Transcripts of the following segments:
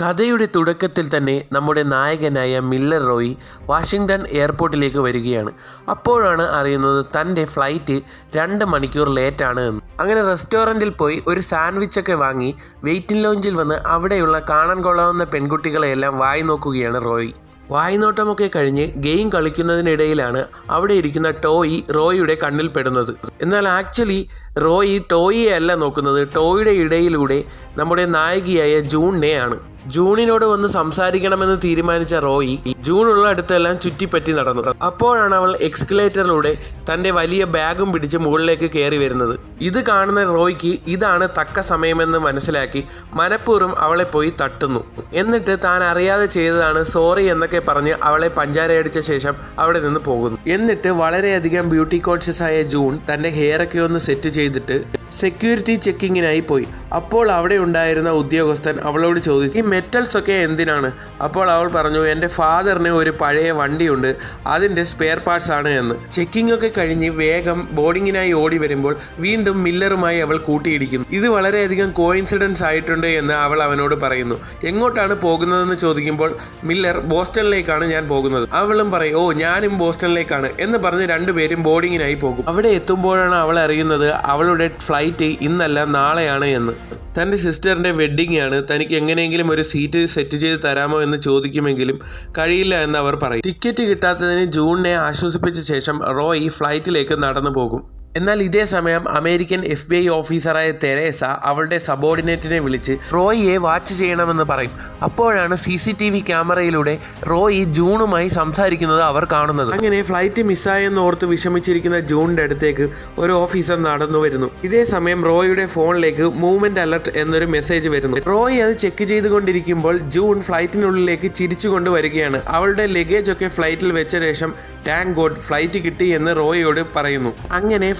കഥയുടെ തുടക്കത്തിൽ തന്നെ നമ്മുടെ നായകനായ മില്ലർ റോയി വാഷിങ്ടൺ എയർപോർട്ടിലേക്ക് വരികയാണ്. അപ്പോഴാണ് അറിയുന്നത് തന്റെ ഫ്ലൈറ്റ് രണ്ട് മണിക്കൂർ ലേറ്റാണ് എന്ന്. അങ്ങനെ റെസ്റ്റോറന്റിൽ പോയി ഒരു സാൻഡ്വിച്ചൊക്കെ വാങ്ങി വെയിറ്റിംഗ് ലോഞ്ചിൽ വന്ന് അവിടെയുള്ള കാണാൻ കൊള്ളാവുന്ന പെൺകുട്ടികളെയെല്ലാം വായി നോക്കുകയാണ് റോയി. വായ്നോട്ടമൊക്കെ കഴിഞ്ഞ് ഗെയിം കളിക്കുന്നതിനിടയിലാണ് അവിടെ ഇരിക്കുന്ന ടോയി റോയിയുടെ കണ്ണിൽ പെടുന്നത്. എന്നാൽ ആക്ച്വലി റോയി ടോയിയെ അല്ല നോക്കുന്നത്. ടോയിയുടെ ഇടയിലൂടെ നമ്മുടെ നായികയായ ജൂണിനെ ആണ്. ജൂണിനോട് വന്ന് സംസാരിക്കണമെന്ന് തീരുമാനിച്ച റോയി ജൂണുള്ള അടുത്തെല്ലാം ചുറ്റിപ്പറ്റി നടന്നു. അപ്പോഴാണ് അവൾ എക്സ്കലേറ്ററിലൂടെ തന്റെ വലിയ ബാഗും പിടിച്ച് മുകളിലേക്ക് കയറി വരുന്നത്. ഇത് കാണുന്ന റോയിക്ക് ഇതാണ് തക്ക സമയമെന്ന് മനസ്സിലാക്കി മനഃപൂർവം അവളെ പോയി തട്ടുന്നു. എന്നിട്ട് താൻ അറിയാതെ ചെയ്തതാണ് സോറി എന്നൊക്കെ പറഞ്ഞ് അവളെ പഞ്ചാരയടിച്ച ശേഷം അവിടെ നിന്ന് പോകുന്നു. എന്നിട്ട് വളരെയധികം ബ്യൂട്ടി കോൺഷ്യസ് ആയ ജൂൺ തന്റെ ഹെയറൊക്കെ ഒന്ന് സെറ്റ് ചെയ്തിട്ട് സെക്യൂരിറ്റി ചെക്കിങ്ങിനായി പോയി. അപ്പോൾ അവിടെ ഉണ്ടായിരുന്ന ഉദ്യോഗസ്ഥൻ അവളോട് ചോദിച്ചു ഈ മെറ്റൽസ് ഒക്കെ എന്തിനാണ്? അപ്പോൾ അവൾ പറഞ്ഞു എന്റെ ഫാദറിന് ഒരു പഴയ വണ്ടിയുണ്ട് അതിന്റെ സ്പെയർ പാർട്സ് ആണ് എന്ന്. ചെക്കിംഗ് ഒക്കെ കഴിഞ്ഞ് വേഗം ബോർഡിങ്ങിനായി ഓടി വരുമ്പോൾ വീണ്ടും മില്ലറുമായി അവൾ കൂട്ടിയിടിക്കുന്നു. ഇത് വളരെയധികം കോയിൻസിഡൻസ് ആയിട്ടുണ്ട് എന്ന് അവൾ അവനോട് പറയുന്നു. എങ്ങോട്ടാണ് പോകുന്നതെന്ന് ചോദിക്കുമ്പോൾ മില്ലർ ബോസ്റ്റണിലേക്കാണ് ഞാൻ പോകുന്നത്. അവളും പറയും ഓ ഞാനും ബോസ്റ്റണിലേക്കാണ് എന്ന് പറഞ്ഞ് രണ്ടുപേരും ബോർഡിങ്ങിനായി പോകും. അവിടെ എത്തുമ്പോഴാണ് അവൾ അറിയുന്നത് അവളുടെ ഫ്ലൈറ്റ് ഇന്നല്ല നാളെയാണ് എന്ന്. തന്റെ സിസ്റ്ററിന്റെ വെഡ്ഡിംഗ് ആണ്. തനിക്ക് എങ്ങനെയെങ്കിലും ഒരു സീറ്റ് സെറ്റ് ചെയ്ത് തരാമോ എന്ന് ചോദിക്കുമെങ്കിലും കഴിയില്ല എന്ന് അവർ പറയും. ടിക്കറ്റ് കിട്ടാത്തതിന് ജൂണിനെ ആശ്വസിപ്പിച്ച ശേഷം റോയി ഫ്ലൈറ്റിലേക്ക് നടന്നു പോകും എന്നാൽ ഇതേ സമയം അമേരിക്കൻ എഫ് ബി ഐ ഓഫീസറായ തെരേസ അവളുടെ സബോർഡിനേറ്റിനെ വിളിച്ച് റോയിയെ വാച്ച് ചെയ്യണമെന്ന് പറയും. അപ്പോഴാണ് സി സി ടി വി ക്യാമറയിലൂടെ റോയി ജൂണുമായി സംസാരിക്കുന്നത് അവർ കാണുന്നത്. അങ്ങനെ ഫ്ലൈറ്റ് മിസ്സായെന്ന് ഓർത്ത് വിഷമിച്ചിരിക്കുന്ന ജൂണിന്റെ അടുത്തേക്ക് ഒരു ഓഫീസർ നടന്നു വരുന്നു. ഇതേ സമയം റോയിയുടെ ഫോണിലേക്ക് മൂവ്മെന്റ് അലർട്ട് എന്നൊരു മെസ്സേജ് വരുന്നു. റോയി അത് ചെക്ക് ചെയ്തുകൊണ്ടിരിക്കുമ്പോൾ ജൂൺ ഫ്ലൈറ്റിനുള്ളിലേക്ക് ചിരിച്ചുകൊണ്ട് വരികയാണ്. അവളുടെ ലഗേജ് ഒക്കെ ഫ്ലൈറ്റിൽ വെച്ച ശേഷം ടാങ്ക് ഗോഡ് ഫ്ലൈറ്റ് കിട്ടി എന്ന് റോയിയോട് പറയുന്നു. അങ്ങനെ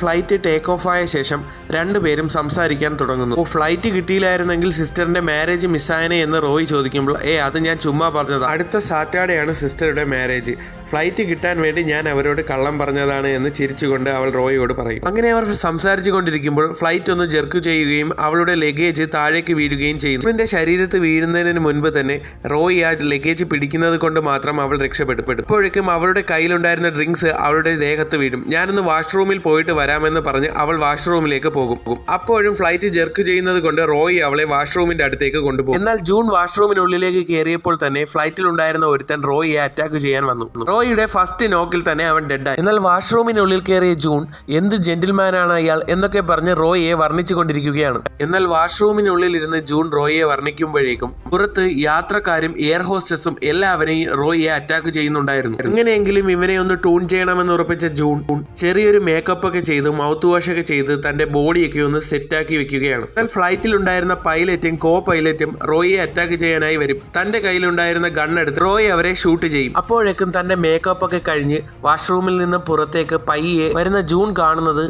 ടേക്ക് ഓഫ് ആയ ശേഷം രണ്ടുപേരും സംസാരിക്കാൻ തുടങ്ങുന്നു. അപ്പോൾ ഫ്ലൈറ്റ് കിട്ടിയില്ലായിരുന്നെങ്കിൽ സിസ്റ്ററിന്റെ മാരേജ് മിസ്സായനെ എന്ന് റോയ് ചോദിക്കുമ്പോൾ ഏ അത് ഞാൻ ചുമ്മാ പറഞ്ഞത്. അടുത്ത സാറ്റർഡേ ആണ് സിസ്റ്ററുടെ മാരേജ് ഫ്ലൈറ്റ് കിട്ടാൻ വേണ്ടി ഞാൻ അവരോട് കള്ളം പറഞ്ഞതാണ് എന്ന് ചിരിച്ചുകൊണ്ട് അവൾ റോയിയോട് പറയും. അങ്ങനെ അവർ സംസാരിച്ചു കൊണ്ടിരിക്കുമ്പോൾ ഫ്ലൈറ്റ് ഒന്ന് ജെർക്ക് ചെയ്യുകയും അവളുടെ ലഗേജ് താഴേക്ക് വീഴുകയും ചെയ്യുന്നു അവന്റെ ശരീരത്ത് വീഴുന്നതിന് മുൻപ് തന്നെ റോയി ആ ലഗേജ് പിടിക്കുന്നത് കൊണ്ട് മാത്രം അവൾ രക്ഷപ്പെടുപ്പെടും ഇപ്പോഴേക്കും അവളുടെ കയ്യിലുണ്ടായിരുന്ന ഡ്രിങ്ക്സ് അവളുടെ ദേഹത്ത് വീഴും. ഞാനൊന്ന് വാഷ്റൂമിൽ പോയിട്ട് വരാമെന്ന് പറഞ്ഞ് അവൾ വാഷ്റൂമിലേക്ക് പോകും. അപ്പോഴും ഫ്ലൈറ്റ് ജെർക്ക് ചെയ്യുന്നത് കൊണ്ട് റോയി അവളെ വാഷ്റൂമിന്റെ അടുത്തേക്ക് കൊണ്ടുപോകും. എന്നാൽ ജൂൺ വാഷ്റൂമിനുള്ളിലേക്ക് കയറിയപ്പോൾ തന്നെ ഫ്ലൈറ്റിൽ ഉണ്ടായിരുന്ന ഒരുത്തൻ റോയിയെ അറ്റാക്ക് ചെയ്യാൻ വന്നു. റോയിയുടെ ഫസ്റ്റ് നോക്കിൽ തന്നെ അവൻ ഡെഡായി എന്നാൽ വാഷ്റൂമിനുള്ളിൽ കയറിയ ജൂൺ എന്ത് ജെന്റിൽമാനാണ് അയാൾ എന്നൊക്കെ പറഞ്ഞ് റോയിയെ വർണിച്ചുകൊണ്ടിരിക്കുകയാണ് എന്നാൽ വാഷ്റൂമിനുള്ളിൽ ഇരുന്ന് ജൂൺ റോയിയെ വർണിക്കുമ്പോഴേക്കും പുറത്ത് യാത്രക്കാരും എയർ ഹോസ്റ്റസും എല്ലാവരെയും റോയിയെ അറ്റാക്ക് ചെയ്യുന്നുണ്ടായിരുന്നു. എങ്ങനെയെങ്കിലും ഇവനെ ഒന്ന് ടൂൺ ചെയ്യണമെന്ന് ഉറപ്പിച്ച ജൂൺ ചെറിയൊരു മേക്കപ്പ് ഒക്കെ ചെയ്ത് മൗത്ത് വാഷ് ഒക്കെ ചെയ്ത് തന്റെ ബോഡിയൊക്കെ ഒന്ന് സെറ്റാക്കി വെക്കുകയാണ്. എന്നാൽ ഫ്ലൈറ്റിൽ ഉണ്ടായിരുന്ന പൈലറ്റും കോ പൈലറ്റും റോയിയെ അറ്റാക്ക് ചെയ്യാനായി വരും. തന്റെ കയ്യിലുണ്ടായിരുന്ന ഗൺ എടുത്ത് റോയി അവരെ ഷൂട്ട് ചെയ്യും. അപ്പോഴേക്കും തന്റെ മേക്കപ്പ് ഒക്കെ കഴിഞ്ഞ് വാഷ്റൂമിൽ നിന്ന് പുറത്തേക്ക് പയ്യെ വരുന്ന ജൂൺ കാണുന്നത്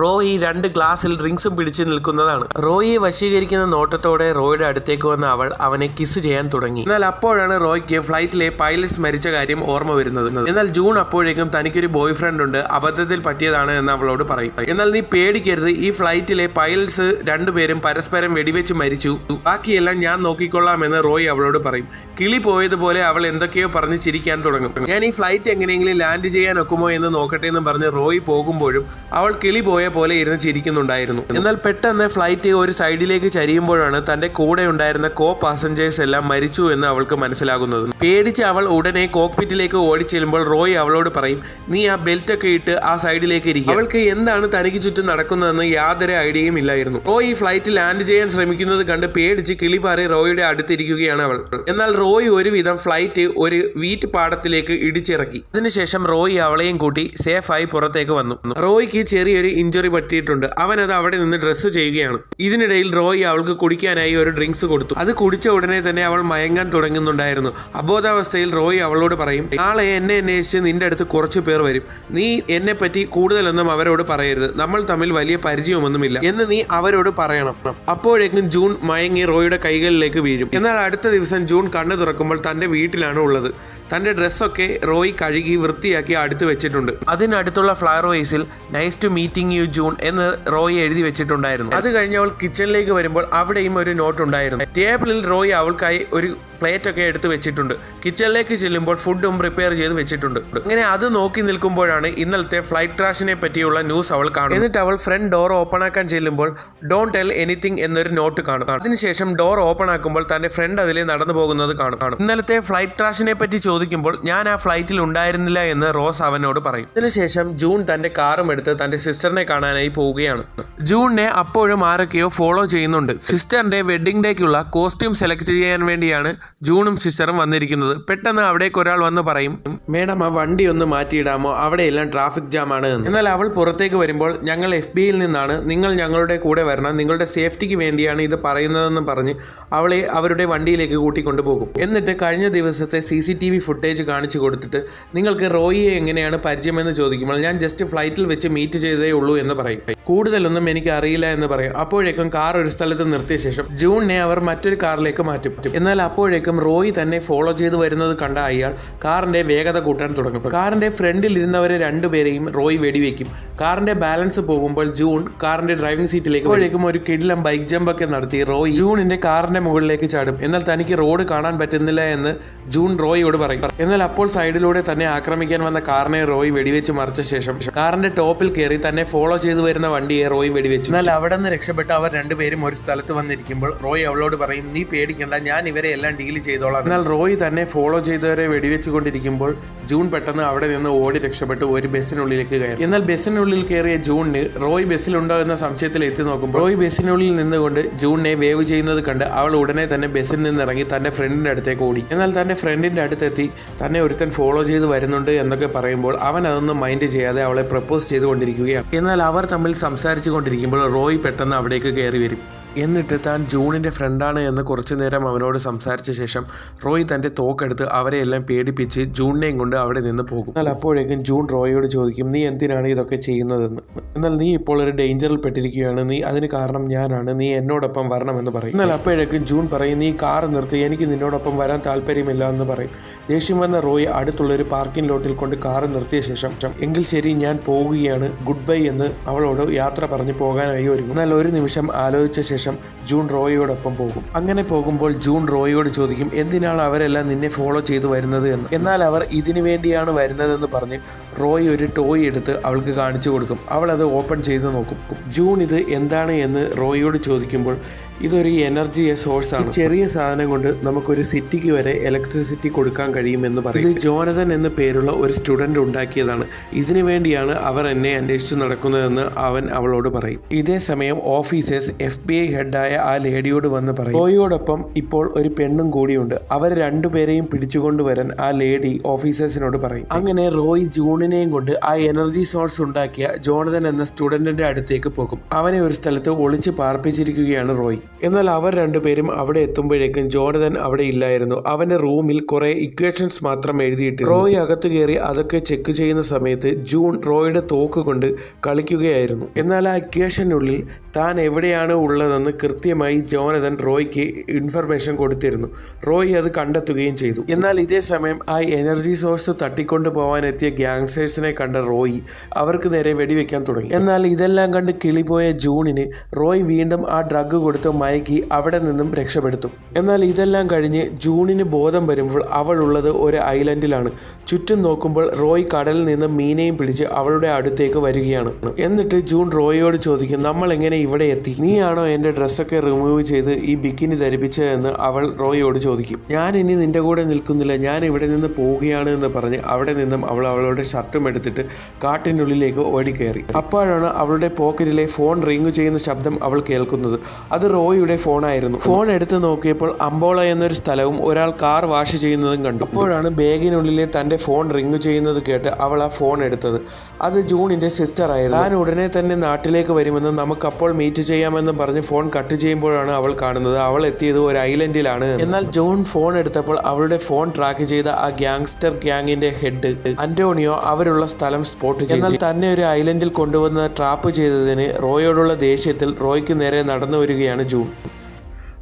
റോയി രണ്ട് ഗ്ലാസ്സിൽ ഡ്രിങ്ക്സും പിടിച്ച് നിൽക്കുന്നതാണ്. റോയിയെ വശീകരിക്കുന്ന നോട്ടത്തോടെ റോയുടെ അടുത്തേക്ക് വന്ന അവൾ അവനെ കിസ് ചെയ്യാൻ തുടങ്ങി. എന്നാൽ അപ്പോഴാണ് റോയ്ക്ക് ഫ്ലൈറ്റിലെ പൈലറ്റ്സ് മരിച്ച കാര്യം ഓർമ്മ വരുന്നത്. എന്നാൽ ജൂൺ അപ്പോഴേക്കും തനിക്കൊരു ബോയ് ഫ്രണ്ട് ഉണ്ട് അബദ്ധത്തിൽ പറ്റിയതാണ് എന്ന് അവളോട് പറയും. എന്നാൽ നീ പേടിക്കരുത് ഈ ഫ്ലൈറ്റിലെ പൈലറ്റ്സ് രണ്ടുപേരും പരസ്പരം വെടിവെച്ച് മരിച്ചു. ബാക്കിയെല്ലാം ഞാൻ നോക്കിക്കൊള്ളാം എന്ന് റോയ് അവളോട് പറയും. കിളി പോയതുപോലെ അവൾ എന്തൊക്കെയോ പറഞ്ഞ് ചിരിക്കാൻ തുടങ്ങും. ഞാൻ ഈ ഫ്ലൈറ്റ് എങ്ങനെയെങ്കിലും ലാൻഡ് ചെയ്യാൻ ഒക്കുമോ എന്ന് നോക്കട്ടെ എന്ന് പറഞ്ഞ് റോയി പോകുമ്പോഴും അവൾ കിളി പോയ പോലെ ഇരുന്ന് ചിരിക്കുന്നുണ്ടായിരുന്നു. എന്നാൽ പെട്ടെന്ന് ഫ്ലൈറ്റ് ഒരു സൈഡിലേക്ക് ചരിയുമ്പോഴാണ് തന്റെ കൂടെ ഉണ്ടായിരുന്ന കോ പാസഞ്ചേഴ്സ് എല്ലാം മരിച്ചു എന്ന് അവൾക്ക് മനസ്സിലാകുന്നത്. പേടിച്ച് അവൾ ഉടനെ കോക്പിറ്റിലേക്ക് ഓടിച്ചെല്ലുമ്പോൾ റോയ് അവളോട് പറയും നീ ആ ബെൽറ്റ് ഒക്കെ ഇട്ട് ആ സൈഡിലേക്ക് ഇരിക്കും. അവൾക്ക് എന്താണ് തനിക്ക് ചുറ്റും നടക്കുന്നതെന്ന് യാതൊരു ഐഡിയയും ഇല്ലായിരുന്നു. റോയ് ഫ്ലൈറ്റ് ലാൻഡ് ചെയ്യാൻ ശ്രമിക്കുന്നത് കണ്ട് പേടിച്ച് കിളി കിളിപാറി റോയിയുടെ അടുത്തിരിക്കുകയാണ് അവൾ. എന്നാൽ റോയ് ഒരുവിധം ഫ്ലൈറ്റ് ഒരു വീറ്റ് പാടത്തിലേക്ക് ഇടിച്ചിറക്കി അതിനുശേഷം റോയി അവളെയും കൂട്ടി സേഫായി പുറത്തേക്ക് വന്നു. റോയ്ക്ക് ചെറിയൊരു ഇഞ്ചുറി പറ്റിയിട്ടുണ്ട്. അവൻ അത് അവിടെ നിന്ന് ഡ്രസ്സ് ചെയ്യുകയാണ്. ഇതിനിടയിൽ റോയി അവൾക്ക് കുടിക്കാനായി ഒരു ഡ്രിങ്ക്സ് കൊടുത്തു. അത് കുടിച്ച ഉടനെ തന്നെ അവൾ മയങ്ങാൻ തുടങ്ങുന്നുണ്ടായിരുന്നു. അബോധാവസ്ഥയിൽ റോയി അവളോട് പറയും നാളെ എന്നെ അന്വേഷിച്ച് നിന്റെ അടുത്ത് കുറച്ചു പേർ വരും. നീ എന്നെ പറ്റി കൂടുതലൊന്നും അവരോട് പറയരുത്. നമ്മൾ തമ്മിൽ വലിയ പരിചയമൊന്നുമില്ല എന്ന് നീ അവരോട് പറയണം. അപ്പോഴേക്കും ജൂൺ മയങ്ങി റോയിയുടെ കൈകളിലേക്ക് വീഴും. എന്നാൽ അടുത്ത ദിവസം ജൂൺ കണ്ണു തുറക്കുമ്പോൾ തന്റെ വീട്ടിലാണ് ഉള്ളത്. തന്റെ ഡ്രസ്സൊക്കെ റോയ് കഴുകി വൃത്തിയാക്കി അടുത്ത് വെച്ചിട്ടുണ്ട്. അതിനടുത്തുള്ള flower വേസിൽ nice to meeting you June എന്ന് റോയ് എഴുതി വെച്ചിട്ടുണ്ടായിരുന്നു. അത് കഴിഞ്ഞ് അവൾ കിച്ചണിലേക്ക് വരുമ്പോൾ അവിടെയും ഒരു നോട്ട് ഉണ്ടായിരുന്നു. ടേബിളിൽ റോയ് അവൾക്കായി ഒരു പ്ലേറ്റ് ഒക്കെ എടുത്ത് വെച്ചിട്ടുണ്ട്. കിച്ചണിലേക്ക് ചെല്ലുമ്പോൾ ഫുഡും പ്രിപ്പയർ ചെയ്ത് വെച്ചിട്ടുണ്ട്. അങ്ങനെ അത് നോക്കി നിൽക്കുമ്പോഴാണ് ഇന്നലത്തെ ഫ്ലൈറ്റ് ക്രാഷിനെ പറ്റിയുള്ള ന്യൂസ് അവൾ കാണും എന്നിട്ട് അവൾ ഫ്രണ്ട് ഡോർ ഓപ്പൺ ആക്കാൻ ചെല്ലുമ്പോൾ ഡോണ്ട് ടെൽ എനിത്തിങ് എന്നൊരു നോട്ട് കാണും. അതിനുശേഷം ഡോർ ഓപ്പൺ ആക്കുമ്പോൾ തന്റെ ഫ്രണ്ട് അതിൽ നടന്നു പോകുന്നത് കാണും. ഇന്നലത്തെ ഫ്ലൈറ്റ് ക്രാഷിനെ പറ്റി ചോദിക്കുമ്പോൾ ഞാൻ ആ ഫ്ലൈറ്റിൽ ഉണ്ടായിരുന്നില്ല എന്ന് റോസ് അവനോട് പറയും. ഇതിനുശേഷം ജൂൺ തന്റെ കാറും എടുത്ത് തന്റെ സിസ്റ്ററിനെ കാണാനായി പോവുകയാണ്. ജൂണിനെ അപ്പോഴും ആരൊക്കെയോ ഫോളോ ചെയ്യുന്നുണ്ട്. സിസ്റ്ററിന്റെ വെഡിങ് ഡേക്കുള്ള കോസ്റ്റ്യൂം സെലക്ട് ചെയ്യാൻ വേണ്ടിയാണ് ജൂണും സിസ്റ്ററും വന്നിരിക്കുന്നത്. പെട്ടെന്ന് അവിടേക്ക് ഒരാൾ വന്ന് പറയും മേഡം ആ വണ്ടി ഒന്ന് മാറ്റിയിടാമോ? അവിടെയെല്ലാം ട്രാഫിക് ജാം ആണ് എന്ന്." എന്നാൽ അവൾ പുറത്തേക്ക് വരുമ്പോൾ ഞങ്ങൾ എഫ് ബിയിൽ നിന്നാണ്. നിങ്ങൾ ഞങ്ങളുടെ കൂടെ വരണം. നിങ്ങളുടെ സേഫ്റ്റിക്ക് വേണ്ടിയാണ് ഇത് പറയുന്നതെന്ന് പറഞ്ഞ് അവളെ അവരുടെ വണ്ടിയിലേക്ക് കൂട്ടിക്കൊണ്ടുപോകും എന്നിട്ട് കഴിഞ്ഞ ദിവസത്തെ C C T V footage കാണിച്ചു കൊടുത്തിട്ട് നിങ്ങൾക്ക് റോയിയെ എങ്ങനെയാണ് പരിചയമെന്ന് ചോദിക്കുമ്പോൾ ഞാൻ ജസ്റ്റ് ഫ്ലൈറ്റിൽ വെച്ച് മീറ്റ് ചെയ്തേ ഉള്ളൂ എന്ന് പറയും. കൂടുതലൊന്നും എനിക്ക് അറിയില്ല എന്ന് പറയും. അപ്പോഴേക്കും കാർ ഒരു സ്ഥലത്ത് നിർത്തിയ ശേഷം ജൂണിനെ അവർ മറ്റൊരു കാറിലേക്ക് മാറ്റും. എന്നാൽ അപ്പോഴേക്കും റോയി തന്നെ ഫോളോ ചെയ്തു വരുന്നത് കണ്ട അയാൾ കാറിന്റെ വേഗത കൂട്ടാൻ തുടങ്ങും. കാറിന്റെ ഫ്രണ്ടിൽ ഇരുന്നവരെ രണ്ടുപേരെയും റോയി വെടിവെക്കും. കാറിന്റെ ബാലൻസ് പോകുമ്പോൾ ജൂൺ കാറിന്റെ ഡ്രൈവിംഗ് സീറ്റിലേക്ക് അപ്പോഴേക്കും ഒരു കിടിലം ബൈക്ക് ജമ്പൊക്കെ നടത്തി റോയി ജൂണിന്റെ കാറിന്റെ മുകളിലേക്ക് ചാടും. എന്നാൽ തനിക്ക് റോഡ് കാണാൻ പറ്റുന്നില്ല എന്ന് ജൂൺ റോയിയോട് പറയും. എന്നാൽ അപ്പോൾ സൈഡിലൂടെ തന്നെ ആക്രമിക്കാൻ വന്ന കാറിനെ റോയി വെടിവെച്ച് മറിച്ച ശേഷം കാറിന്റെ ടോപ്പിൽ കയറി തന്നെ ഫോളോ ചെയ്തു വരുന്ന വണ്ടിയെ റോയി വെടിവെച്ചു. എന്നാൽ അവിടെ നിന്ന് രക്ഷപ്പെട്ട് അവർ രണ്ടുപേരും ഒരു സ്ഥലത്ത് വന്നിരിക്കുമ്പോൾ റോയി അവളോട് പറയും നീ പേടിക്കണ്ട ഞാൻ ഇവരെ എല്ലാം ഡീൽ ചെയ്തോളാം എന്നാൽ റോയ് തന്നെ ഫോളോ ചെയ്തവരെ വെടിവെച്ചുകൊണ്ടിരിക്കുമ്പോൾ ജൂൺ പെട്ടെന്ന് അവിടെ നിന്ന് ഓടി രക്ഷപ്പെട്ട് ഒരു ബസ്സിനുള്ളിലേക്ക് കയറി. എന്നാൽ ബസ്സിനുള്ളിൽ കയറിയ ജൂണിന് റോയ് ബസ്സിലുണ്ടോ എന്ന സംശയത്തിൽ എത്തി നോക്കുമ്പോൾ റോയ് ബസ്സിനുള്ളിൽ നിന്നുകൊണ്ട് ജൂണിനെ വേവ് ചെയ്യുന്നത് കണ്ട് അവൾ ഉടനെ തന്നെ ബസ്സിൽ നിന്ന് ഇറങ്ങി തന്റെ ഫ്രണ്ടിന്റെ അടുത്തേക്ക് ഓടി. എന്നാൽ തന്റെ ഫ്രണ്ടിന്റെ അടുത്തെത്തി തന്നെ ഒരുത്തൻ ഫോളോ ചെയ്ത് വരുന്നുണ്ട് എന്നൊക്കെ പറയുമ്പോൾ അവൻ അതൊന്നും മൈൻഡ് ചെയ്യാതെ അവളെ പ്രപ്പോസ് ചെയ്തുകൊണ്ടിരിക്കുകയാണ്. എന്നാൽ അവർ തമ്മിൽ സംസാരിച്ചു കൊണ്ടിരിക്കുമ്പോൾ റോയ് പെട്ടെന്ന് അവിടേക്ക് കയറി വരും. എന്നിട്ട് താൻ ജൂണിന്റെ ഫ്രണ്ടാണ് എന്ന് കുറച്ചു നേരം അവനോട് സംസാരിച്ച ശേഷം റോയ് തന്റെ തോക്കെടുത്ത് അവരെയെല്ലാം പേടിപ്പിച്ച് ജൂണിനെയും കൊണ്ട് അവിടെ നിന്ന് പോകും. എന്നാൽ അപ്പോഴേക്കും ജൂൺ റോയോട് ചോദിക്കും നീ എന്തിനാണ് ഇതൊക്കെ ചെയ്യുന്നതെന്ന്? എന്നാൽ നീ ഇപ്പോൾ ഒരു ഡേഞ്ചറിൽ പെട്ടിരിക്കുകയാണ്. നീ അതിന് കാരണം ഞാനാണ്. നീ എന്നോടൊപ്പം വരണമെന്ന് പറയും. എന്നാൽ അപ്പോഴേക്കും ജൂൺ പറയും നീ കാർ നിർത്തി. എനിക്ക് നിന്നോടൊപ്പം വരാൻ താല്പര്യമില്ല എന്ന് പറയും. ദേഷ്യം വന്ന റോയ് അടുത്തുള്ള ഒരു പാർക്കിംഗ് ലോട്ടിൽ കൊണ്ട് കാർ നിർത്തിയ ശേഷം എങ്കിൽ ശരി ഞാൻ പോവുകയാണ് ഗുഡ് ബൈ എന്ന് അവളോട് യാത്ര പറഞ്ഞു പോകാനായി ഒരുങ്ങും. എന്നാൽ ഒരു നിമിഷം ആലോചിച്ച ശേഷം ജൂൺ റോയിയോടൊപ്പം പോകും. അങ്ങനെ പോകുമ്പോൾ ജൂൺ റോയിയോട് ചോദിക്കും എന്തിനാണ് അവരെല്ലാം നിന്നെ ഫോളോ ചെയ്തു വരുന്നത് എന്ന്. എന്നാൽ അവർ ഇതിനു വേണ്ടിയാണ് വരുന്നതെന്ന് പറഞ്ഞ് റോയ് ഒരു ടോയ് എടുത്ത് അവൾക്ക് കാണിച്ചു കൊടുക്കും. അവൾ അത് ഓപ്പൺ ചെയ്ത് നോക്കും. ജൂൺ ഇത് എന്താണ് എന്ന് റോയിയോട് ചോദിക്കുമ്പോൾ ഇതൊരു എനർജി ആണ്. ചെറിയ സാധനം കൊണ്ട് നമുക്കൊരു സിറ്റിക്ക് വരെ ഇലക്ട്രിസിറ്റി കൊടുക്കാൻ കഴിയുമെന്ന് പറയും. ഇത് ജോനതൻ എന്ന പേരുള്ള ഒരു സ്റ്റുഡന്റ് ഉണ്ടാക്കിയതാണ്. ഇതിനു വേണ്ടിയാണ് അവർ എന്നെ അന്വേഷിച്ചു നടക്കുന്നതെന്ന് അവൻ അവളോട് പറയും. ഇതേ സമയം ഓഫീസേഴ്സ് എഫ് ബി ഐ ഹെഡായ ആ ലേഡിയോട് വന്ന് പറയും. റോയിയോടൊപ്പം ഇപ്പോൾ ഒരു പെണ്ണും കൂടിയുണ്ട്. അവർ രണ്ടുപേരെയും പിടിച്ചുകൊണ്ടുവരാൻ ആ ലേഡി ഓഫീസേഴ്സിനോട് പറയും. അങ്ങനെ റോയ് ജൂണിനെയും കൊണ്ട് ആ എനർജി സോഴ്സ് ഉണ്ടാക്കിയ ജോണതൻ എന്ന സ്റ്റുഡന്റിന്റെ അടുത്തേക്ക് പോകും. അവനെ ഒരു സ്ഥലത്ത് ഒളിച്ച് പാർപ്പിച്ചിരിക്കുകയാണ് റോയ്. എന്നാൽ അവർ രണ്ടുപേരും അവിടെ എത്തുമ്പോഴേക്കും ജോണതൻ അവിടെ ഇല്ലായിരുന്നു. അവന്റെ റൂമിൽ കുറെ ഇക്വേഷൻസ് മാത്രം എഴുതിയിട്ട് റോയ് അകത്ത് കയറി അതൊക്കെ ചെക്ക് ചെയ്യുന്ന സമയത്ത് ജൂൺ റോയുടെ തോക്ക് കൊണ്ട് കളിക്കുകയായിരുന്നു. എന്നാൽ ആ ഇക്വേഷനുള്ളിൽ താൻ എവിടെയാണ് ഉള്ളതെന്ന് കൃത്യമായി ജോനതൻ റോയ്ക്ക് ഇൻഫർമേഷൻ കൊടുത്തിരുന്നു. റോയ് അത് കണ്ടെത്തുകയും ചെയ്തു. എന്നാൽ ഇതേ സമയം ആ എനർജി സോഴ്സ് തട്ടിക്കൊണ്ടു പോകാൻ എത്തിയ ഗ്യാങ്സ്റ്റേഴ്സിനെ കണ്ട റോയ് അവർക്ക് നേരെ വെടിവെക്കാൻ തുടങ്ങി. എന്നാൽ ഇതെല്ലാം കണ്ട് കിളിപോയ ജൂണിന് റോയ് വീണ്ടും ആ ഡ്രഗ് കൊടുത്ത് മയക്കി അവിടെ നിന്നും രക്ഷപ്പെടുത്തും. എന്നാൽ ഇതെല്ലാം കഴിഞ്ഞ് ജൂണിന് ബോധം വരുമ്പോൾ അവൾ ഉള്ളത് ഒരു ഐലൻഡിലാണ്. ചുറ്റും നോക്കുമ്പോൾ റോയ് കടലിൽ നിന്ന് മീനെയും പിടിച്ച് അവളുടെ അടുത്തേക്ക് വരികയാണ്. എന്നിട്ട് ജൂൺ റോയിയോട് ചോദിക്കും നമ്മൾ എങ്ങനെ ഇവിടെ എത്തി? നീയാണോ എന്റെ ഡ്രസ്സൊക്കെ റിമൂവ് ചെയ്ത് ഈ ബിക്കിനി ധരിപ്പിച്ചതെന്ന് അവൾ റോയിയോട് ചോദിക്കും. ഞാൻ ഇനി നിന്റെ കൂടെ നിൽക്കുന്നില്ല. ഞാൻ ഇവിടെ നിന്ന് പോവുകയാണ് എന്ന് പറഞ്ഞ് അവിടെ നിന്നും അവൾ അവളുടെ എടുത്തിട്ട് കാട്ടിനുള്ളിലേക്ക് ഓടിക്കയറി. അപ്പോഴാണ് അവളുടെ പോക്കറ്റിലെ ഫോൺ റിങ് ചെയ്യുന്ന ശബ്ദം അവൾ കേൾക്കുന്നത്. അത് റോയിയുടെ ഫോണായിരുന്നു. ഫോൺ എടുത്ത് നോക്കിയപ്പോൾ അമ്പോള എന്നൊരു സ്ഥലവും ഒരാൾ കാർ വാഷ് ചെയ്യുന്നതും കണ്ടു. അപ്പോഴാണ് ബാഗിനുള്ളിലെ തന്റെ ഫോൺ റിങ് ചെയ്യുന്നത് കേട്ട് അവൾ ആ ഫോൺ എടുത്തത്. അത് ജൂണിന്റെ സിസ്റ്റർ ആയിരുന്നു. ഞാൻ ഉടനെ തന്നെ നാട്ടിലേക്ക് വരുമെന്ന് നമുക്കപ്പോൾ മീറ്റ് ചെയ്യാമെന്ന് പറഞ്ഞ് ഫോൺ കട്ട് ചെയ്യുമ്പോഴാണ് അവൾ കാണുന്നത്. അവൾ എത്തിയത് ഒരു ഐലൻഡിലാണ്. എന്നാൽ ജോൺ ഫോൺ എടുത്തപ്പോൾ അവളുടെ ഫോൺ ട്രാക്ക് ചെയ്ത ആ ഗ്യാങ്സ്റ്റർ ഗ്യാങ്ങിന്റെ ഹെഡ് അന്റോണിയോ അവരുള്ള സ്ഥലം സ്പോട്ട് ചെയ്തു. എന്നാൽ തന്നെ ഒരു ഐലൻഡിൽ കൊണ്ടുവന്ന് ട്രാപ്പ് ചെയ്തതിന് റോയോടുള്ള ദേഷ്യത്തിൽ റോയ്ക്ക് നേരെ നടന്നു വരികയാണ് ജൂൺ.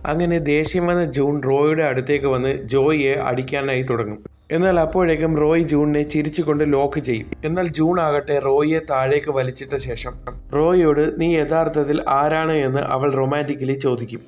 അങ്ങനെ ദേഷ്യം വന്ന ജൂൺ റോയുടെ അടുത്തേക്ക് വന്ന് ജോയിയെ അടിക്കാനായി തുടങ്ങും. എന്നാൽ അപ്പോഴേക്കും റോയ് ജൂണിനെ ചിരിച്ചുകൊണ്ട് ലോക്ക് ചെയ്യും. എന്നാൽ ജൂൺ ആകട്ടെ റോയിയെ താഴേക്ക് വലിച്ചിട്ട ശേഷം റോയിയോട് നീ യഥാർത്ഥത്തിൽ ആരാണ്? എന്ന് അവൾ റൊമാന്റിക്കലി ചോദിക്കും.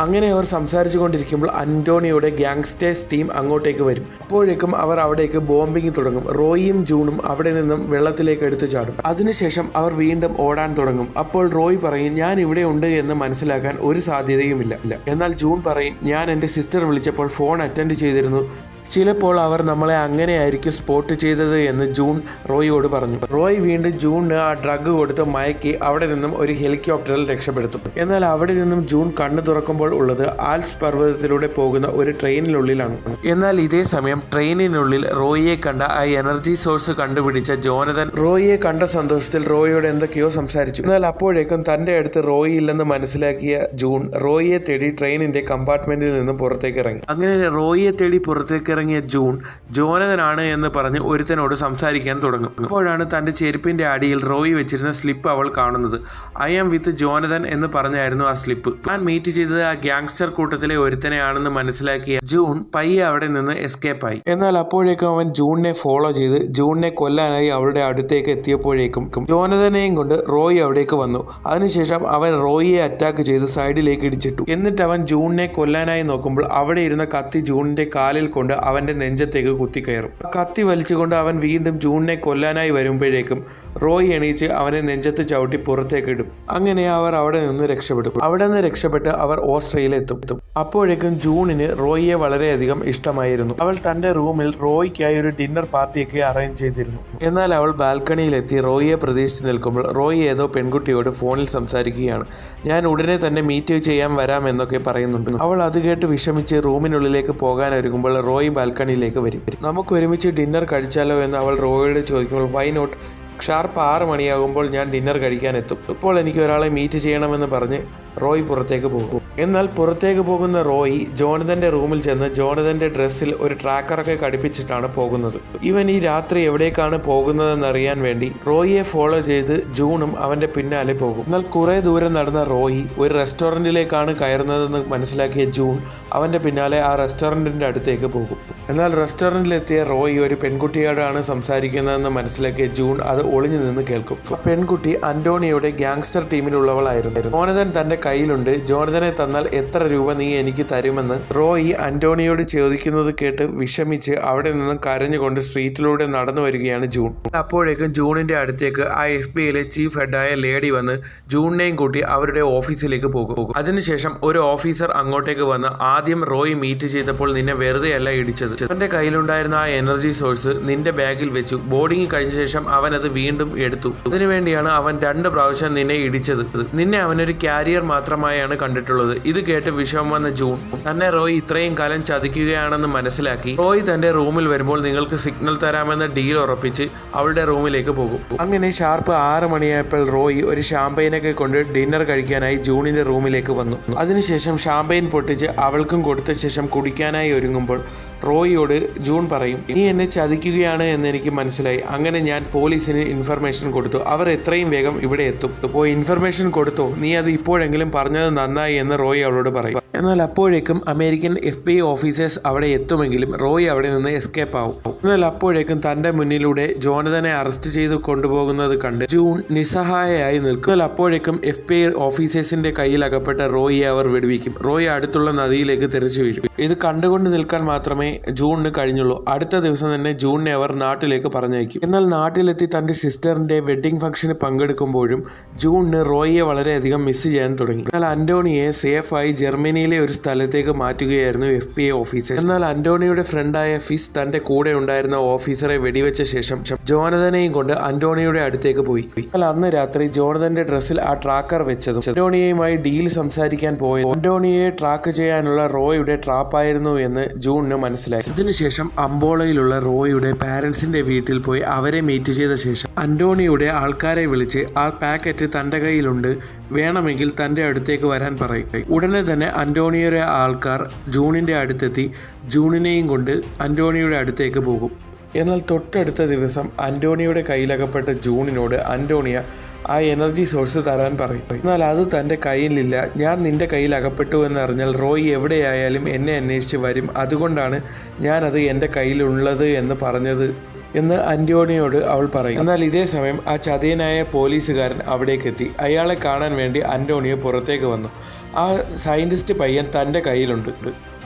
അങ്ങനെ അവർ സംസാരിച്ചു കൊണ്ടിരിക്കുമ്പോൾ അന്റോണിയോയുടെ ഗ്യാങ്സ്റ്റേഴ്സ് ടീം അങ്ങോട്ടേക്ക് വരും. അപ്പോഴേക്കും അവർ അവിടേക്ക് ബോംബിംഗ് തുടങ്ങും. റോയിയും ജൂണും അവിടെ നിന്നും വെള്ളത്തിലേക്ക് എടുത്തു ചാടും. അതിനുശേഷം അവർ വീണ്ടും ഓടാൻ തുടങ്ങും. അപ്പോൾ റോയ് പറയും ഞാൻ ഇവിടെ ഉണ്ട് എന്ന് മനസ്സിലാക്കാൻ ഒരു സാധ്യതയുമില്ല. എന്നാൽ ജൂൺ പറയും ഞാൻ എന്റെ സിസ്റ്റർ വിളിച്ചപ്പോൾ ഫോൺ അറ്റൻഡ് ചെയ്തിരുന്നു. ചിലപ്പോൾ അവർ നമ്മളെ അങ്ങനെയായിരിക്കും സ്പോട്ട് ചെയ്തത് എന്ന് ജൂൺ റോയിയോട് പറഞ്ഞു. റോയ് വീണ്ടും ജൂണിന് ആ ഡ്രഗ് കൊടുത്ത് മയക്കി അവിടെ നിന്നും ഒരു ഹെലികോപ്റ്ററിൽ രക്ഷപ്പെടുത്തും. എന്നാൽ അവിടെ നിന്നും ജൂൺ കണ്ണു തുറക്കുമ്പോൾ ഉള്ളത് ആൽസ് പർവതത്തിലൂടെ പോകുന്ന ഒരു ട്രെയിനിനുള്ളിലാണ്. എന്നാൽ ഇതേ സമയം ട്രെയിനിനുള്ളിൽ റോയിയെ കണ്ട ആ എനർജി സോഴ്സ് കണ്ടുപിടിച്ച ജോനതൻ റോയിയെ കണ്ട സന്തോഷത്തിൽ റോയിയോട് എന്തൊക്കെയോ സംസാരിച്ചു. എന്നാൽ അപ്പോഴേക്കും തന്റെ അടുത്ത് റോയി ഇല്ലെന്ന് മനസ്സിലാക്കിയ ജൂൺ റോയിയെ തേടി ട്രെയിനിന്റെ കമ്പാർട്ട്മെന്റിൽ നിന്നും പുറത്തേക്ക് ഇറങ്ങി. അങ്ങനെ റോയിയെ തേടി പുറത്തേക്ക് ഇറങ്ങിയ ജൂൺ ജോനതനാണ് എന്ന് പറഞ്ഞ് ഒരുത്തനോട് സംസാരിക്കാൻ തുടങ്ങും. അപ്പോഴാണ് തന്റെ ചെരുപ്പിന്റെ അടിയിൽ റോയി വെച്ചിരുന്ന സ്ലിപ്പ് അവൾ കാണുന്നത്. ഐ ആം വിത്ത് ജോനതൻ എന്ന് പറഞ്ഞായിരുന്നു ആ സ്ലിപ്പ്. താൻ മീറ്റ് ചെയ്തത് ആ ഗ്യാങ്സ്റ്റർ കൂട്ടത്തിലെ ഒരുത്തനെയാണെന്ന് മനസ്സിലാക്കിയ ജൂൺ പയ്യെ അവിടെ നിന്ന് എസ്കേപ്പ് ആയി. എന്നാൽ അപ്പോഴേക്കും അവൻ ജൂണിനെ ഫോളോ ചെയ്ത് ജൂണിനെ കൊല്ലാനായി അവളുടെ അടുത്തേക്ക് എത്തിയപ്പോഴേക്കും ജോനതനെയും കൊണ്ട് റോയി അവിടേക്ക് വന്നു. അതിനുശേഷം അവൻ റോയിയെ അറ്റാക്ക് ചെയ്ത് സൈഡിലേക്ക് ഇടിച്ചിട്ടു. എന്നിട്ട് അവൻ ജൂണിനെ കൊല്ലാനായി നോക്കുമ്പോൾ അവിടെ ഇരുന്ന കത്തി ജൂണിന്റെ കാലിൽ കൊണ്ട് അവന്റെ നെഞ്ചത്തേക്ക് കുത്തിക്കയറും. കത്തി വലിച്ചുകൊണ്ട് അവൻ വീണ്ടും ജൂണിനെ കൊല്ലാനായി വരുമ്പോഴേക്കും റോയ് എണീച്ച് അവനെ നെഞ്ചത്ത് ചവിട്ടി പുറത്തേക്ക് ഇടും അങ്ങനെ അവർ അവിടെ നിന്ന് രക്ഷപ്പെടും. അവിടെ നിന്ന് രക്ഷപ്പെട്ട് അവർ ഓസ്ട്രേലിയയിലെത്തും. അപ്പോഴേക്കും ജൂണിന് റോയിയെ വളരെയധികം ഇഷ്ടമായിരുന്നു. അവൾ തന്റെ റൂമിൽ റോയ്ക്കായി ഒരു ഡിന്നർ പാർട്ടിയൊക്കെ അറേഞ്ച് ചെയ്തിരുന്നു. എന്നാൽ അവൾ ബാൽക്കണിയിലെത്തി റോയിയെ പ്രതീക്ഷിച്ച് നിൽക്കുമ്പോൾ റോയ് ഏതോ പെൺകുട്ടിയോട് ഫോണിൽ സംസാരിക്കുകയാണ്. ഞാൻ ഉടനെ തന്നെ മീറ്റ് ചെയ്യാൻ വരാം എന്നൊക്കെ പറയുന്നുണ്ട്. അവൾ അത് കേട്ട് വിഷമിച്ച് റൂമിനുള്ളിലേക്ക് പോകാൻ ഒരുങ്ങുമ്പോൾ റോയ് ബാൽക്കണിയിലേക്ക് വരും. നമുക്ക് ഒരുമിച്ച് ഡിന്നർ കഴിച്ചാലോ എന്ന് അവൾ റോയിയോട് ചോദിക്കുമ്പോൾ വൈ നോട്ട് ഷാർപ്പ് ആറ് മണിയാകുമ്പോൾ ഞാൻ ഡിന്നർ കഴിക്കാൻ എത്തും ഇപ്പോൾ എനിക്ക് ഒരാളെ മീറ്റ് ചെയ്യണമെന്ന് പറഞ്ഞ് റോയ് പുറത്തേക്ക് പോകും. എന്നാൽ പുറത്തേക്ക് പോകുന്ന റോയ് ജോണതന്റെ റൂമിൽ ചെന്ന് ജോണതന്റെ ഡ്രസ്സിൽ ഒരു ട്രാക്കറൊക്കെ ഘടിപ്പിച്ചിട്ടാണ് പോകുന്നത്. ഇവൻ ഈ രാത്രി എവിടേക്കാണ് പോകുന്നതെന്ന് അറിയാൻ വേണ്ടി റോയിയെ ഫോളോ ചെയ്ത് ജൂണും അവന്റെ പിന്നാലെ പോകും. എന്നാൽ കുറെ ദൂരം നടന്ന റോയി ഒരു റെസ്റ്റോറന്റിലേക്കാണ് കയറുന്നതെന്ന് മനസ്സിലാക്കിയ ജൂൺ അവന്റെ പിന്നാലെ ആ റെസ്റ്റോറന്റിന്റെ അടുത്തേക്ക് പോകും. എന്നാൽ റെസ്റ്റോറന്റിലെത്തിയ റോയി ഒരു പെൺകുട്ടിയോടാണ് സംസാരിക്കുന്നതെന്ന് മനസ്സിലാക്കിയ ജൂൺ അത് ഒളിഞ്ഞു നിന്ന് കേൾക്കും. പെൺകുട്ടി അന്റോണിയുടെ ഗ്യാങ്സ്റ്റർ ടീമിലുള്ളവളായിരുന്നു. ജോനതൻ തന്റെ കയ്യിലുണ്ട്. ജോനതനെ തന്നാൽ എത്ര രൂപ നീ എനിക്ക് തരുമെന്ന് റോയി അന്റോണിയോട് ചോദിക്കുന്നത് കേട്ട് വിഷമിച്ച് അവിടെ നിന്നും കരഞ്ഞുകൊണ്ട് സ്ട്രീറ്റിലൂടെ നടന്നു വരികയാണ് ജൂൺ. അപ്പോഴേക്കും ജൂണിന്റെ അടുത്തേക്ക് ആ എഫ് ബി ഐയിലെ ചീഫ് ഹെഡായ ലേഡി വന്ന് ജൂണിനെയും കൂട്ടി അവരുടെ ഓഫീസിലേക്ക് പോകും. അതിനുശേഷം ഒരു ഓഫീസർ അങ്ങോട്ടേക്ക് വന്ന് ആദ്യം റോയി മീറ്റ് ചെയ്തപ്പോൾ നിന്നെ വെറുതെയല്ല ഇടിച്ചത്. അവന്റെ കയ്യിലുണ്ടായിരുന്ന ആ എനർജി സോഴ്സ് നിന്റെ ബാഗിൽ വെച്ചു. ബോർഡിംഗ് കഴിഞ്ഞ ശേഷം അവൻ അത് വീണ്ടും എടുത്തു. അതിനുവേണ്ടിയാണ് അവൻ രണ്ട് പ്രാവശ്യം നിന്നെ ഇടിച്ചത്. നിന്നെ അവനൊരു കാരിയർ മാത്രമായാണ് കണ്ടിട്ടുള്ളത്. ഇത് കേട്ട് വിഷമം വന്ന ജൂൺ. തന്നെ റോയ് ഇത്രയും കാലം ചതിക്കുകയാണെന്ന് മനസ്സിലാക്കി. റോയ് തന്റെ റൂമിൽ വരുമ്പോൾ നിങ്ങൾക്ക് സിഗ്നൽ തരാമെന്ന ഡീൽ ഉറപ്പിച്ച് അവളുടെ റൂമിലേക്ക് പോകും. അങ്ങനെ ഷാർപ്പ് ആറ് മണിയായപ്പോൾ റോയ് ഒരു ഷാമ്പയിനൊക്കെ കൊണ്ട് ഡിന്നർ കഴിക്കാനായി ജൂണിന്റെ റൂമിലേക്ക് വന്നു. അതിനുശേഷം ഷാമ്പയിൻ പൊട്ടിച്ച് അവൾക്കും കൊടുത്ത ശേഷം കുടിക്കാനായി ഒരുങ്ങുമ്പോൾ റോയിയോട് ജൂൺ പറയും നീ എന്നെ ചതിക്കുകയാണ് എന്ന് എനിക്ക് മനസ്സിലായി. അങ്ങനെ ഞാൻ പോലീസിന് ഇൻഫർമേഷൻ കൊടുത്തു. അവർ എത്രയും വേഗം ഇവിടെ എത്തും. അപ്പോൾ ഇൻഫർമേഷൻ കൊടുത്തോ? നീ അത് ഇപ്പോഴെങ്കിലും പറഞ്ഞത് നന്നായി എന്ന് റോയി അവളോട് പറയും. എന്നാൽ അപ്പോഴേക്കും അമേരിക്കൻ എഫ് ബി ഓഫീസേഴ്സ് അവിടെ എത്തുമെങ്കിലും റോയി അവിടെ നിന്ന് എസ്കേപ്പ് ആവും. എന്നാൽ അപ്പോഴേക്കും തന്റെ മുന്നിലൂടെ ജോനതനെ അറസ്റ്റ് ചെയ്ത് കൊണ്ടുപോകുന്നത് കണ്ട് ജൂൺ നിസ്സഹായയായി നിൽക്കും. എന്നാൽ അപ്പോഴേക്കും എഫ് ബി ഓഫീസേഴ്സിന്റെ കയ്യിൽ അകപ്പെട്ട റോയിയെ അവർ വെടിവെക്കും. റോയി അടുത്തുള്ള നദിയിലേക്ക് തെറിച്ചു വീഴും. ഇത് കണ്ടുകൊണ്ട് നിൽക്കാൻ മാത്രമേ ജൂണിന് കഴിഞ്ഞുള്ളൂ. അടുത്ത ദിവസം തന്നെ ജൂണിനെ അവർ നാട്ടിലേക്ക് പറഞ്ഞയക്കും. എന്നാൽ നാട്ടിലെത്തി തന്റെ സിസ്റ്ററിന്റെ വെഡ്ഡിംഗ് ഫംഗ്ഷന് പങ്കെടുക്കുമ്പോഴും ജൂണിന് റോയിയെ വളരെയധികം മിസ് ചെയ്യാൻ തുടങ്ങി. എന്നാൽ അന്റോണിയെ സേഫായി ജർമ്മനിയിലെ ഒരു സ്ഥലത്തേക്ക് മാറ്റുകയായിരുന്നു എഫ് പി എ ഓഫീസർ. എന്നാൽ അന്റോണിയുടെ ഫ്രണ്ടായ ഫിസ് തന്റെ കൂടെ ഉണ്ടായിരുന്ന ഓഫീസറെ വെടിവെച്ച ശേഷം ജോനതനെയും കൊണ്ട് അന്റോണിയുടെ അടുത്തേക്ക് പോയി. എന്നാൽ അന്ന് രാത്രി ജോനതന്റെ ഡ്രസ്സിൽ ആ ട്രാക്കർ വെച്ചതും അന്റോണിയയുമായി ഡീൽ സംസാരിക്കാൻ പോയത് അന്റോണിയെ ട്രാക്ക് ചെയ്യാനുള്ള റോയുടെ ട്രാപ്പായിരുന്നു എന്ന് ജൂണിന് മനസ്സിലായി. ഇതിനുശേഷം അംബോളയിലുള്ള റോയുടെ പാരന്റ്സിന്റെ വീട്ടിൽ പോയി അവരെ മീറ്റ് ചെയ്ത ശേഷം അന്റോണിയുടെ ആൾക്കാരെ വിളിച്ച് ആ പാക്കറ്റ് തന്റെ കയ്യിലുണ്ട് വേണമെങ്കിൽ തന്റെ അടുത്തേക്ക് വരാൻ പറയും. ഉടനെ തന്നെ അന്റോണിയുടെ ആൾക്കാർ ജൂണിന്റെ അടുത്തെത്തി ജൂണിനെയും കൊണ്ട് അന്റോണിയുടെ അടുത്തേക്ക് പോകും. എന്നാൽ തൊട്ടടുത്ത ദിവസം അന്റോണിയുടെ കയ്യിലകപ്പെട്ട ജൂണിനോട് അന്റോണിയ ആ എനർജി സോഴ്സ് തരാൻ പറയും. എന്നാൽ അത് തന്റെ കയ്യിലില്ല. ഞാൻ നിന്റെ കയ്യിൽ അകപ്പെട്ടു എന്നറിഞ്ഞാൽ റോയ് എവിടെയായാലും എന്നെ അന്വേഷിച്ച് വരും. അതുകൊണ്ടാണ് ഞാനത് എന്റെ കയ്യിലുള്ളത് എന്ന് പറഞ്ഞത് എന്ന് അന്റോണിയോട് അവൾ പറയും. എന്നാൽ ഇതേ സമയം ആ ചതിയനായ പോലീസുകാരൻ അവിടേക്ക് എത്തി. അയാളെ കാണാൻ വേണ്ടി അന്റോണിയോ പുറത്തേക്ക് വന്നു. ആ സയന്റിസ്റ്റ് പയ്യൻ തന്റെ കയ്യിലുണ്ട്.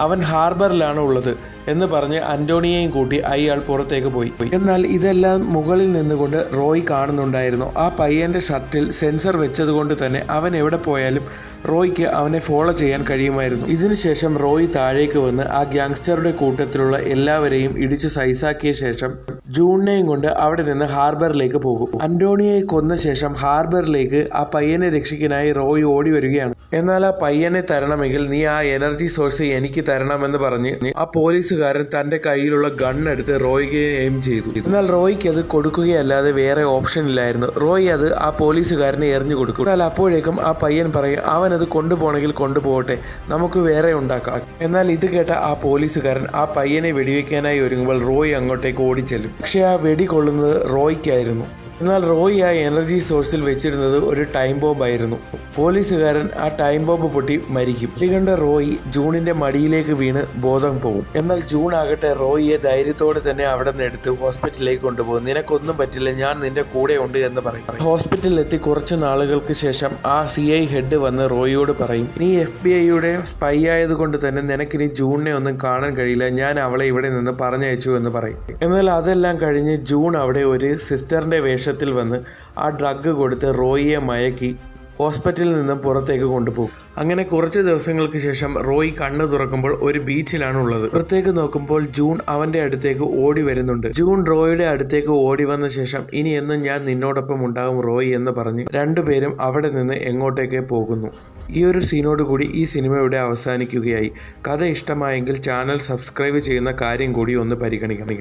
അവൻ ഹാർബറിലാണ് ഉള്ളത്. എന്ന് പറഞ്ഞ് അന്റോണിയെയും കൂട്ടി അയാൾ പുറത്തേക്ക് പോയി. എന്നാൽ ഇതെല്ലാം മുകളിൽ നിന്നുകൊണ്ട് റോയ് കാണുന്നുണ്ടായിരുന്നു. ആ പയ്യന്റെ ഷർട്ടിൽ സെൻസർ വെച്ചതുകൊണ്ട് തന്നെ അവൻ എവിടെ പോയാലും റോയ്ക്ക് അവനെ ഫോളോ ചെയ്യാൻ കഴിയുമായിരുന്നു. ഇതിനുശേഷം റോയ് താഴേക്ക് വന്ന് ആ ഗ്യാങ്സ്റ്ററുടെ കൂട്ടത്തിലുള്ള എല്ലാവരെയും ഇടിച്ച് സൈസാക്കിയ ശേഷം ജൂണിനെയും കൊണ്ട് അവിടെ നിന്ന് ഹാർബറിലേക്ക് പോകും. അന്റോണിയെ കൊന്ന ശേഷം ഹാർബറിലേക്ക് ആ പയ്യനെ രക്ഷിക്കാനായി റോയ് ഓടി വരികയാണ്. എന്നാൽ ആ പയ്യനെ തരണമെങ്കിൽ നീ ആ എനർജി സോഴ്സ് എനിക്ക് തരണമെന്ന് പറഞ്ഞ് ആ പോലീസുകാരൻ തന്റെ കയ്യിലുള്ള ഗൺ എടുത്ത് റോയ്ക്ക് എയിം ചെയ്തു. എന്നാൽ റോയ്ക്ക് അത് കൊടുക്കുകയല്ലാതെ വേറെ ഓപ്ഷൻ ഇല്ലായിരുന്നു. റോയ് അത് ആ പോലീസുകാരനെ എറിഞ്ഞു കൊടുക്കും. എന്നാൽ അപ്പോഴേക്കും ആ പയ്യൻ പറയും അവൻ അത് കൊണ്ടുപോകണമെങ്കിൽ കൊണ്ടുപോകട്ടെ. നമുക്ക് വേറെ ഉണ്ടാക്കാം. എന്നാൽ ഇത് കേട്ട ആ പോലീസുകാരൻ ആ പയ്യനെ വെടിവെക്കാനായി ഒരുങ്ങുമ്പോൾ റോയ് അങ്ങോട്ടേക്ക് ഓടിച്ചെല്ലും. പക്ഷേ ആ വെടി കൊള്ളുന്നത് റോയ്ക്കായിരുന്നു. എന്നാൽ റോയി ആ എനർജി സോഴ്സിൽ വെച്ചിരുന്നത് ഒരു ടൈം ബോംബ് ആയിരുന്നു. പോലീസുകാരൻ ആ ടൈം ബോംബ് പൊട്ടി മരിക്കും. ഇതുകണ്ട റോയി ജൂണിന്റെ മടിയിലേക്ക് വീണ് ബോധം പോകും. എന്നാൽ ജൂൺ ആകട്ടെ റോയിയെ ധൈര്യത്തോടെ തന്നെ അവിടെ നിന്ന് എടുത്ത് ഹോസ്പിറ്റലിലേക്ക് കൊണ്ടുപോകും. നിനക്കൊന്നും പറ്റില്ല ഞാൻ നിന്റെ കൂടെ ഉണ്ട് എന്ന് പറയും. ഹോസ്പിറ്റലിൽ എത്തി കുറച്ച് നാളുകൾക്ക് ശേഷം ആ സി ഐ ഹെഡ് വന്ന് റോയിയോട് പറയും നീ എഫ് ബി ഐയുടെ സ്പൈ ആയതുകൊണ്ട് തന്നെ നിനക്കിനി ജൂണിനെ ഒന്നും കാണാൻ കഴിയില്ല. ഞാൻ അവളെ ഇവിടെ നിന്ന് പറഞ്ഞയച്ചു എന്ന് പറയും. എന്നാൽ അതെല്ലാം കഴിഞ്ഞ് ജൂൺ അവിടെ ഒരു സിസ്റ്ററിന്റെ വേഷത്തിൽ വന്ന് ആ ഡ്രഗ് കൊടുത്ത് റോയിയെ മയക്കി ഹോസ്പിറ്റലിൽ നിന്ന് പുറത്തേക്ക് കൊണ്ടുപോകും. അങ്ങനെ കുറച്ച് ദിവസങ്ങൾക്ക് ശേഷം റോയ് കണ്ണ് തുറക്കുമ്പോൾ ഒരു ബീച്ചിലാണ് ഉള്ളത്. പുറത്തേക്ക് നോക്കുമ്പോൾ ജൂൺ അവന്റെ അടുത്തേക്ക് ഓടി വരുന്നുണ്ട്. ജൂൺ റോയിയുടെ അടുത്തേക്ക് ഓടി വന്ന ശേഷം ഇനി എന്നും ഞാൻ നിന്നോടൊപ്പം ഉണ്ടാകും റോയ് എന്ന് പറഞ്ഞ് രണ്ടുപേരും അവിടെ നിന്ന് എങ്ങോട്ടേക്ക് പോകുന്നു. ഈ ഒരു സീനോട് കൂടി ഈ സിനിമ ഇവിടെ അവസാനിക്കുകയായി. കഥ ഇഷ്ടമായെങ്കിൽ ചാനൽ സബ്സ്ക്രൈബ് ചെയ്യുന്ന കാര്യം കൂടി ഒന്ന് പരിഗണിക്കണം